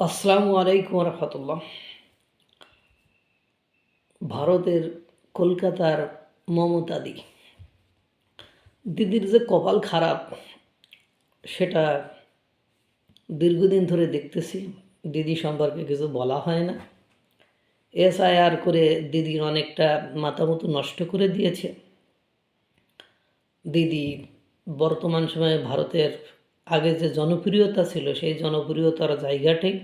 আসসালামু আলাইকুম রহমতুল্লাহ। ভারতের কলকাতার মমতাদি দিদির যে কপাল খারাপ, সেটা দীর্ঘদিন ধরে দেখতেছি, দিদি সম্পর্কে কিছু বলা হয় না। এসআইআর করে দিদির অনেকটা মাথামতো নষ্ট করে দিয়েছে। দিদি বর্তমান সময়ে ভারতের আগে যে জনপ্রিয়তা ছিল, সেই জনপ্রিয়তার জায়গাটাই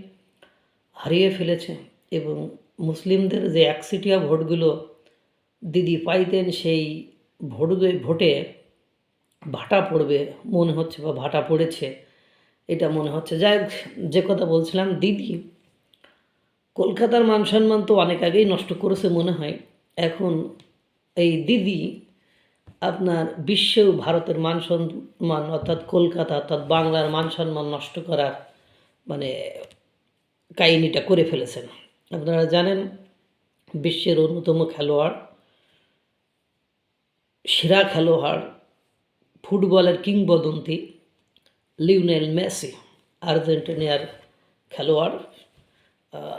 হারিয়ে ফেলেছে এবং মুসলিমদের যে একসিটিয়া ভোটগুলো দিদি পাইতেন সেই ভোট ভোটে ভাটা পড়বে মনে হচ্ছে বা ভাটা পড়েছে, এটা মনে হচ্ছে। যাই যে কথা বলছিলাম, দিদি কলকাতার মান সম্মান তো অনেক আগেই নষ্ট করেছে মনে হয়। এখন এই দিদি আপনার বিশ্বেও ভারতের মান সম্মান, অর্থাৎ কলকাতা, অর্থাৎ বাংলার মান সম্মান নষ্ট করার মানে কাহিনিটা করে ফেলেছেন। আপনারা জানেন, বিশ্বের অন্যতম খেলোয়াড়, সেরা খেলোয়াড়, ফুটবলের কিংবদন্তি, লিওনেল মেসি, আর্জেন্টিনার খেলোয়াড়।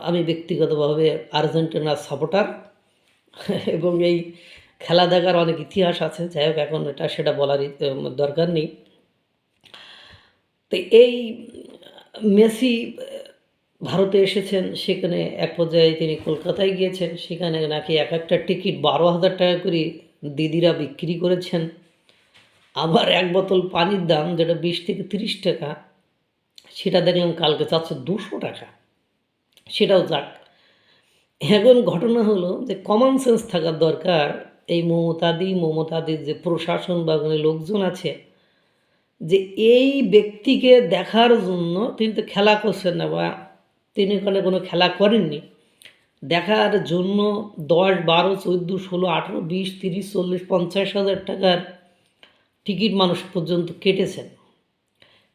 আমি ব্যক্তিগতভাবে আর্জেন্টিনার সাপোর্টার। এবং এই খেলা দেখার অনেক ইতিহাস আছে, যাই হোক এখন এটা সেটা বলার দরকার নেই। তো এই মেসি ভারতে এসেছেন, সেখানে এক পর্যায়ে তিনি কলকাতায় গিয়েছেন, সেখানে নাকি এক একটা টিকিট বারো হাজার টাকা করে দিদিরা বিক্রি করেছেন। আবার এক বোতল পানির দাম, যেটা বিশ থেকে তিরিশ টাকা, সেটা দেখলাম কালকে চারশো দুশো টাকা। সেটাও যাক। এখন ঘটনা হলো যে কমন সেন্স থাকার দরকার এই মমতাদি, মমতাদির যে প্রশাসন বা লোকজন আছে, যে এই ব্যক্তিকে দেখার জন্য তিনি তো খেলা করছেন না বা তিনি ওখানে কোনো খেলা করেননি। দেখার জন্য দশ, বারো, চোদ্দ, ষোলো, আঠেরো, বিশ, তিরিশ, চল্লিশ, পঞ্চাশ হাজার টাকার টিকিট মানুষ পর্যন্ত কেটেছেন।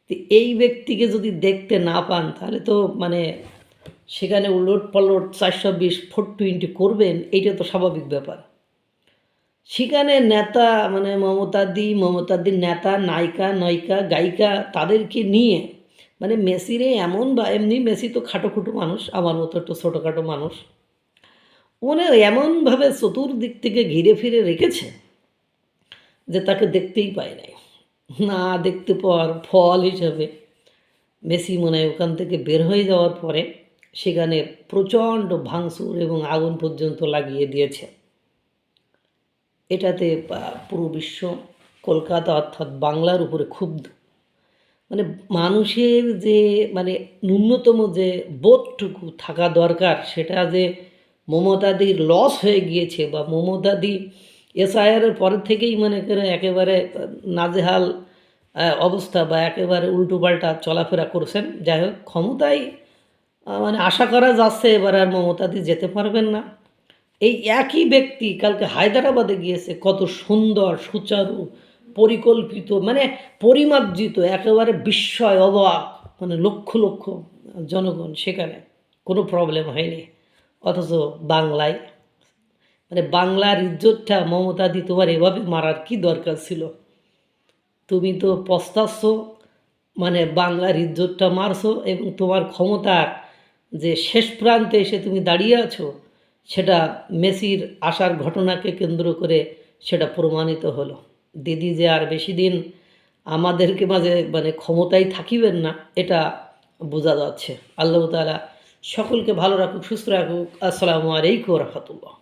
তো এই ব্যক্তিকে যদি দেখতে না পান, তাহলে তো মানে সেখানে উলট পালট চারশো বিশ, ফোর টোয়েন্টি করবেন, এইটা তো স্বাভাবিক ব্যাপার। সেখানে নেতা মানে মমতাদি, মমতাদির নেতা, নায়িকা নায়িকা, গায়িকা তাদেরকে নিয়ে মানে মেসিরে এমন বা এমনি মেসি তো খাটোখুটো মানুষ, আমার মতো একটু ছোটোখাটো মানুষ, উনি এমনভাবে চতুর্দিক থেকে ঘিরে ফিরে রেখেছে যে তাকে দেখতেই পায় নাই। না দেখতে পাওয়ার ফল হিসাবে মেসি মনে হয় ওখান থেকে বের হয়ে যাওয়ার পরে সেখানে প্রচণ্ড ভাঙচুর এবং আগুন পর্যন্ত লাগিয়ে দিয়েছে। এটাতে পুরো বিশ্ব, কলকাতা অর্থাৎ বাংলার উপরে ক্ষুব্ধ। মানে মানুষের যে মানে ন্যূনতম যে বোধটুকু থাকা দরকার, সেটা যে মমতাদির লস হয়ে গিয়েছে বা মমতাদি এসআইআরের পরের থেকেই মনে করে একেবারে নাজেহাল অবস্থা বা একেবারে উল্টোপাল্টা চলাফেরা করছেন, যাই হোক ক্ষমতায় মানে আশা করা যাচ্ছে এবার আর মমতাদি যেতে পারবেন না। এই একই ব্যক্তি কালকে হায়দ্রাবাদে গিয়েছে, কত সুন্দর, সুচারু, পরিকল্পিত মানে পরিমার্জিত, একেবারে বিস্ময়, অবাক মানে লক্ষ লক্ষ জনগণ সেখানে। কোনো প্রবলেম হয়নি। অথচ বাংলায় মানে বাংলার ইজ্জতটা মমতাদি তোমার এভাবে মারার কি দরকার ছিল? তুমি তো পস্তাচ্ছ মানে বাংলার ইজ্জতটা মারছো এবং তোমার ক্ষমতার যে শেষ প্রান্তে এসে তুমি দাঁড়িয়ে আছো সেটা মেসির আসার ঘটনাকে কেন্দ্র করে সেটা প্রমাণিত হলো। দিদি যে আর বেশি দিন আমাদেরকে মাঝে মানে ক্ষমতায় থাকিবেন না, এটা বোঝা যাচ্ছে। আল্লাহ তালা সকলকে ভালো রাখুক, সুস্থ রাখুক। আসসালামু আলাইকুম রহমতুল্লাহ।